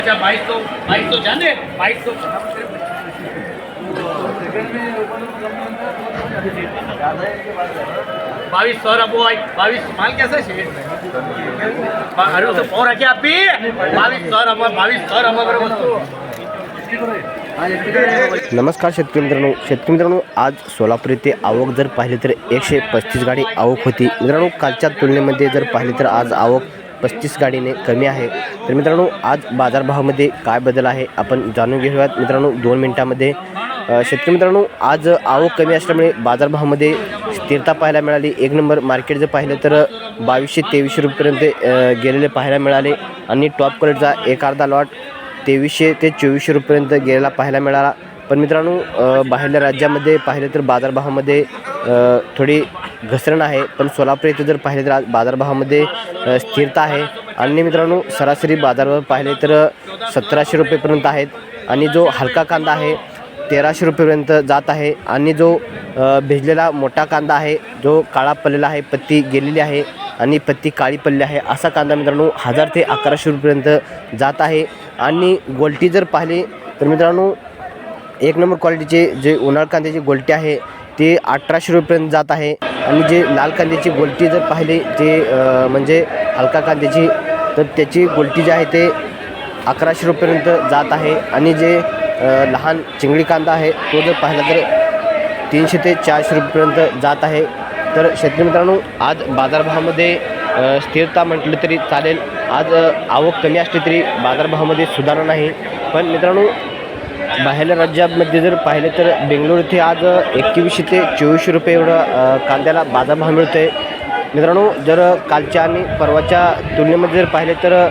अच्छा बाईस सौ जाने बाईस सौ बाईस माल अरे उसे फ़ोन रखे आप भी? बाईस सौ सौ नमस्कार शेतकरी मित्रांनो शेतकरी मित्रांनो, आज सोलापूर आवक जर पाहिली तर एकशे पस्तीस गाडी आवक होती. मित्रांनो, कालच्या तुलनेमध्ये जर पाहिली तर आज आवक पस्तीस गाडीने कमी आहे. तर मित्रांनो आज बाजारभावामध्ये काय बदल आहे आपण जाणून घेऊयात. मित्रांनो दोन मिनटामध्ये शेतकरी मित्रांनो आज आवक कमी असल्यामुळे बाजारभावामध्ये स्थिरता पाहायला मिळाली. एक नंबर मार्केट जर पाहिलं तर बावीसशे तेवीसशे रुपयेपर्यंत गेलेले पाहायला मिळाले. आणि टॉप क्वालिटीचा एक अर्धा लॉट तेवीसशे ते चोवीसशे रुपयेपर्यंत गेलेला पाहायला मिळाला. पण मित्रांनो बाहेरल्या राज्यामध्ये पाहिलं तर बाजारभावामध्ये थोडी घसरण आहे. पण सोलापूर येथे जर पाहिले तर आज बाजारभावामध्ये स्थिरता आहे. आणि मित्रांनो सरासरी बाजारभाव पाहिले तर सतराशे रुपयेपर्यंत आहेत. आणि जो हलका कांदा आहे तेराशे रुपयेपर्यंत जात आहे. आणि जो भिजलेला मोठा कांदा आहे जो काळा पडलेला आहे पत्ती गेलेली आहे आणि पत्ती काळी पडली आहे असा कांदा मित्रांनो हजार ते अकराशे रुपयेपर्यंत जात आहे. आणि गोलटी जर पाहिली तर मित्रांनो एक नंबर क्वालिटीचे जे उन्हाळ कांद्याची गोलटी आहे ते अठराशे रुपयेपर्यंत जात आहे. आणि जे लाल कांद्याची गोलटी जर पाहिली जे म्हणजे हलका कांद्याची तर त्याची गोलटी जी आहे ते अकराशे रुपयेपर्यंत जात आहे. आणि जे लहान चिंगडी कांदा आहे तो जर पाहिला तर तीनशे ते चारशे रुपयेपर्यंत जात आहे. तर शेतकरी मित्रांनो आज बाजारभावामध्ये स्थिरता म्हटलं तरी चालेल. आज आवक कमी असली तरी बाजारभावामध्ये सुधारणा नाही. पण मित्रांनो बाहेरल्या राज्यामध्ये जर पाहिले तर बेंगलोर इथे आज एकवीसशे ते चोवीसशे रुपये एवढं कांद्याला बाजारभाव मिळतो आहे मित्रांनो जर कालच्या आणि परवाच्या तुलनेमध्ये जर पाहिले तर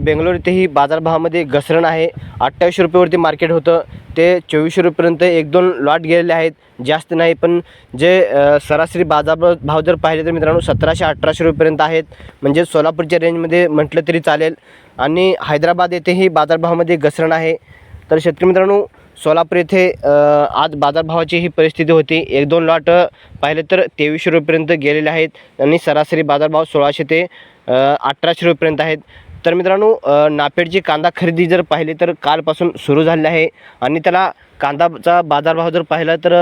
बेंगलोर इथेही बाजारभावामध्ये घसरण आहे. अठ्ठावीसशे रुपयेवरती मार्केट होतं. ते चोवीसशे रुपयेपर्यंत एक दोन लॉट गेलेले आहेत. जास्त नाही पण जे सरासरी बाजार भाव जर पाहिले तर मित्रांनो सतराशे अठराशे रुपयेपर्यंत आहेत. म्हणजे सोलापूरच्या रेंजमध्ये म्हटलं तरी चालेल. आणि हैदराबाद येथेही बाजारभावामध्ये घसरण आहे. तर शेतकरी मित्रांनो सोलापूर येथे आज बाजारभावाची ही परिस्थिती होती. एक दोन लॉट पाहिले तर तेवीसशे रुपयेपर्यंत गेलेले आहेत आणि सरासरी बाजारभाव सोळाशे ते अठराशे रुपयेपर्यंत आहेत. तर मित्रांनो नापेडची कांदा खरेदी जर पाहिली तर कालपासून सुरू झाली आहे आणि त्याला कांदाचा बाजारभाव जर पाहिला तर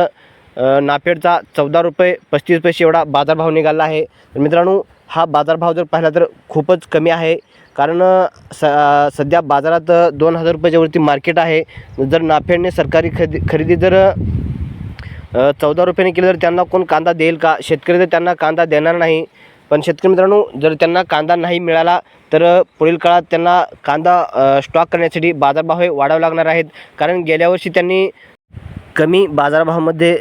नापेडचा चौदा रुपये पस्तीस पैसे एवढा बाजारभाव निघाला आहे. तर मित्रांनो हा बाजारभाव जर पाहिला तर खूपच कमी आहे. कारण स सध्या बाजारात दोन हजार रुपयाच्यावरती मार्केट आहे. जर नाफेडने सरकारी खरेदी खरेदी जर चौदा रुपयाने केलं तर त्यांना कोण कांदा देईल का? शेतकरी तर त्यांना कांदा देणार नाही. पण शेतकरी मित्रांनो जर त्यांना कांदा नाही मिळाला तर पुढील काळात त्यांना कांदा स्टॉक करण्यासाठी बाजारभाव हे वाढावे लागणार आहेत. कारण गेल्या वर्षी त्यांनी कमी बाजारभावामध्ये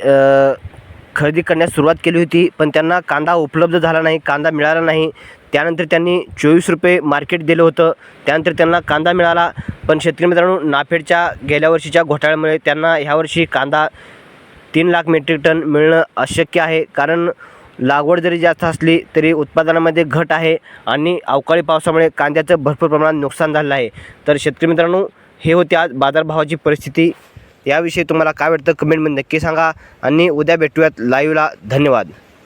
खरेदी करण्यास सुरुवात केली होती पण त्यांना कांदा उपलब्ध झाला नाही कांदा मिळाला नाही. त्यानंतर त्यांनी चोवीस रुपये मार्केट दिलं होतं. त्यानंतर त्यांना कांदा मिळाला पण शेतकरी मित्रांनो नाफेडच्या गेल्या वर्षीच्या घोटाळ्यामुळे त्यांना ह्यावर्षी कांदा तीन लाख मेट्रिक टन मिळणं अशक्य आहे. कारण लागवड जरी जास्त असली तरी उत्पादनामध्ये घट आहे आणि अवकाळी पावसामुळे कांद्याचं भरपूर प्रमाणात नुकसान झालं आहे. तर शेतकरी मित्रांनो हे होते आज बाजारभावाची परिस्थिती. याविषयी तुम्हाला काय वाटतं? कमेंटमध्ये नक्की सांगा. आणि उद्या भेटूयात लाईव्हला धन्यवाद.